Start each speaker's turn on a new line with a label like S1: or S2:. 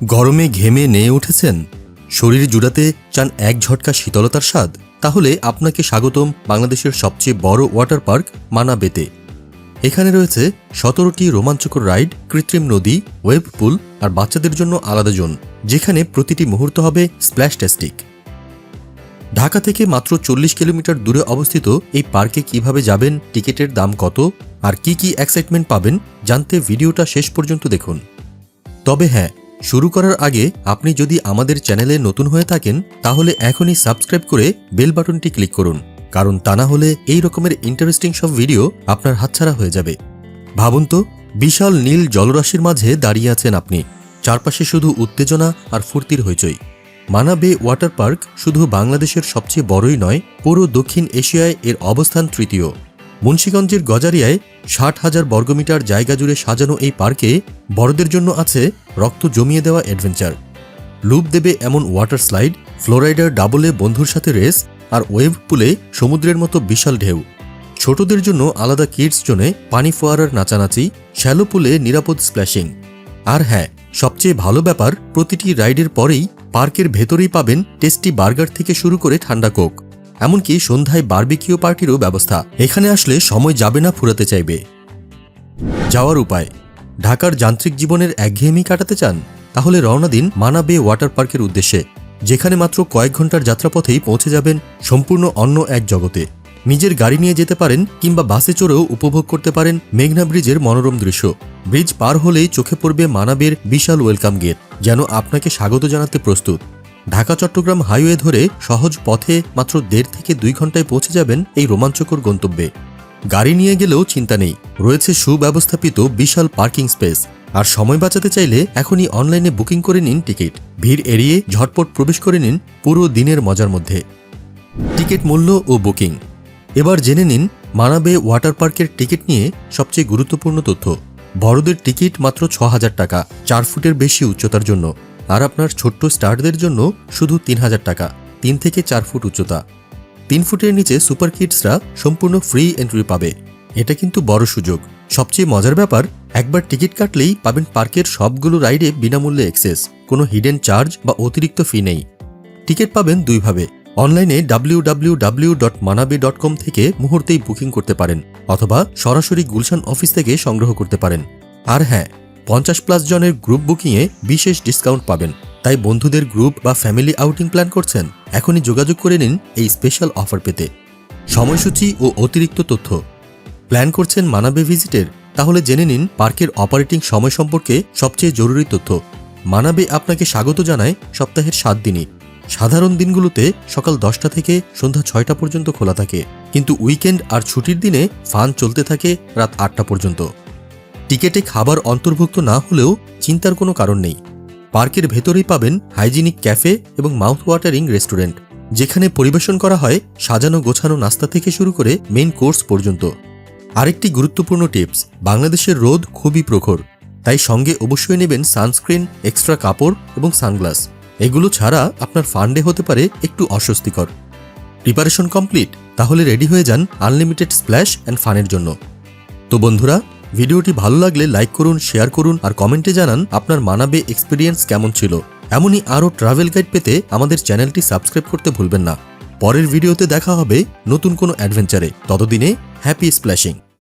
S1: গরমে ঘেমে নেয়ে উঠেছেন? শরীর জুড়াতে চান এক ঝটকা শীতলতার স্বাদ? তাহলে আপনাকে স্বাগতম বাংলাদেশের সবচেয়ে বড় ওয়াটার পার্ক, মানাবেতে। এখানে রয়েছে সতেরোটি রোমাঞ্চকর রাইড, কৃত্রিম নদী, ওয়েব পুল আর বাচ্চাদের জন্য আলাদা জোন, যেখানে প্রতিটি মুহূর্ত হবে স্প্ল্যাশ টেস্টিক। ঢাকা থেকে মাত্র চল্লিশ কিলোমিটার দূরে অবস্থিত এই পার্কে কীভাবে যাবেন, টিকিটের দাম কত, আর কি কি এক্সাইটমেন্ট পাবেন, জানতে ভিডিওটা শেষ পর্যন্ত দেখুন। তবে হ্যাঁ শুরু করার আগে আপনি যদি আমাদের চ্যানেলে নতুন হয়ে থাকেন, তাহলে এখনই সাবস্ক্রাইব করে বেল বাটনটি ক্লিক করুন। কারণ তা না হলে এই রকমের ইন্টারেস্টিং সব ভিডিও আপনার হাতছাড়া হয়ে যাবে। ভাবুন তো, বিশাল নীল জলরাশির মাঝে দাঁড়িয়ে আছেন আপনি। চারপাশে শুধু উত্তেজনা আর ফুর্তির হইচই। মানাবে ওয়াটার পার্ক শুধু বাংলাদেশের সবচেয়ে বড়ই নয়, পুরো দক্ষিণ এশিয়ায় এর অবস্থান তৃতীয়। মুন্সীগঞ্জের গজারিয়ায় ষাট হাজার বর্গমিটার জায়গা জুড়ে সাজানো এই পার্কে বড়দের জন্য আছে রক্ত জমিয়ে দেওয়া অ্যাডভেঞ্চার। লুপ দেবে এমন ওয়াটার স্লাইড, ফ্লোরাইডার ডাবলে বন্ধুর সাথে রেস আর ওয়েভ পুলে সমুদ্রের মতো বিশাল ঢেউ। ছোটদের জন্য আলাদা কিডস জোনে পানি ফোয়ারার নাচানাচি, শ্যালো পুলে নিরাপদ স্প্ল্যাশিং। আর হ্যাঁ সবচেয়ে ভালো ব্যাপার, প্রতিটি রাইডের পরেই পার্কের ভেতরেই পাবেন টেস্টি বার্গার থেকে শুরু করে ঠান্ডা কোক। এমনকি সন্ধ্যায় বার্বিকিউ পার্টিরও ব্যবস্থা। এখানে আসলে সময় যাবে না ফুরাতে চাইবে। যাওয়ার উপায়। ঢাকার যান্ত্রিক জীবনের একঘেয়েমি কাটাতে চান? তাহলে রওনা দিন মানা বে ওয়াটার পার্কের উদ্দেশ্যে। যেখানে মাত্র কয়েক ঘণ্টার যাত্রাপথেই পৌঁছে যাবেন সম্পূর্ণ অন্য এক জগতে। নিজের গাড়ি নিয়ে যেতে পারেন কিংবা বাসে চড়েও উপভোগ করতে পারেন মেঘনা ব্রিজের মনোরম দৃশ্য। ব্রিজ পার হলেই চোখে পড়বে মানাবের বিশাল ওয়েলকাম গেট, যেন আপনাকে স্বাগত জানাতে প্রস্তুত। ঢাকা, চট্টগ্রাম হাইওয়ে ধরে সহজ পথে মাত্র দেড় থেকে দুই ঘন্টায় পৌঁছে যাবেন এই রোমাঞ্চকর গন্তব্যে। গাড়ি নিয়ে গেলেও চিন্তা নেই। রয়েছে সুব্যবস্থাপিত বিশাল পার্কিং স্পেস। আর সময় বাঁচাতে চাইলে এখনই অনলাইনে বুকিং করে নিন টিকিট। ভিড় এড়িয়ে ঝটপট প্রবেশ করে নিন পুরো দিনের মজার মধ্যে। টিকিট মূল্য ও বুকিং। এবার জেনে নিন মানাবে ওয়াটার পার্কের টিকিট নিয়ে সবচেয়ে গুরুত্বপূর্ণ তথ্য। বড়দের টিকিট মাত্র ছ হাজার টাকা, চার ফুটের বেশি উচ্চতার জন্য। আর আপনার ছোট্ট স্টারদের জন্য শুধু তিন হাজার টাকা, তিন থেকে চার ফুট উচ্চতা। তিন ফুটের নিচে সুপার কিডসরা সম্পূর্ণ ফ্রি এন্ট্রি পাবে। এটা কিন্তু বড় সুযোগ। সবচেয়ে মজার ব্যাপার, একবার টিকিট কাটলেই পাবেন পার্কের সবগুলো রাইডে বিনামূল্যে অ্যাক্সেস কোনো হিডেন চার্জ বা অতিরিক্ত ফি নেই। টিকিট পাবেন দুইভাবে। অনলাইনে ডাব্লিউ ডট মানাবে ডট কম থেকে মুহূর্তেই বুকিং করতে পারেন, অথবা সরাসরি গুলশান অফিস থেকে সংগ্রহ করতে পারেন। আর হ্যাঁ পঞ্চাশ প্লাস জনের গ্রুপ বুকিংয়ে বিশেষ ডিসকাউন্ট পাবেন। তাই বন্ধুদের গ্রুপ বা ফ্যামিলি আউটিং প্ল্যান করছেন? এখনই যোগাযোগ করে নিন এই স্পেশাল অফার পেতে। সময়সূচি ও অতিরিক্ত তথ্য। প্ল্যান করছেন মানাবে ভিজিটের? তাহলে জেনে নিন পার্কের অপারেটিং সময় সম্পর্কে সবচেয়ে জরুরি তথ্য। মানাবে আপনাকে স্বাগত জানায় সপ্তাহের সাত দিনই। সাধারণ দিনগুলোতে সকাল দশটা থেকে সন্ধ্যা ছয়টা পর্যন্ত খোলা থাকে। কিন্তু উইকেন্ড আর ছুটির দিনে ফান চলতে থাকে রাত আটটা পর্যন্ত। টিকেটে খাবার অন্তর্ভুক্ত না হলেও চিন্তার কোনো কারণ নেই। পার্কের ভেতরেই পাবেন হাইজিনিক ক্যাফে এবং মাউথ ওয়াটারিং রেস্টুরেন্ট, যেখানে পরিবেশন করা হয় সাজানো গোছানো নাস্তা থেকে শুরু করে মেইন কোর্স পর্যন্ত। আরেকটি গুরুত্বপূর্ণ টিপস, বাংলাদেশের রোদ খুবই প্রখর, তাই সঙ্গে অবশ্যই নেবেন সানস্ক্রিন, এক্সট্রা কাপড় এবং সানগ্লাস। এগুলো ছাড়া আপনার ফান্ডে হতে পারে একটু অস্বস্তিকর। প্রিপারেশন কমপ্লিট, তাহলে রেডি হয়ে যান আনলিমিটেড স্প্ল্যাশ অ্যান্ড ফানের জন্য। তো বন্ধুরা ভিডিওটি ভালো লাগলে লাইক করুন, শেয়ার করুন আর কমেন্টে জানান আপনার মানাবে এক্সপিরিয়েন্স কেমন ছিল। এমনই আরও ট্রাভেল গাইড পেতে আমাদের চ্যানেলটি সাবস্ক্রাইব করতে ভুলবেন না। পরের ভিডিওতে দেখা হবে নতুন কোনো অ্যাডভেঞ্চারে ততদিনে হ্যাপি স্প্ল্যাশিং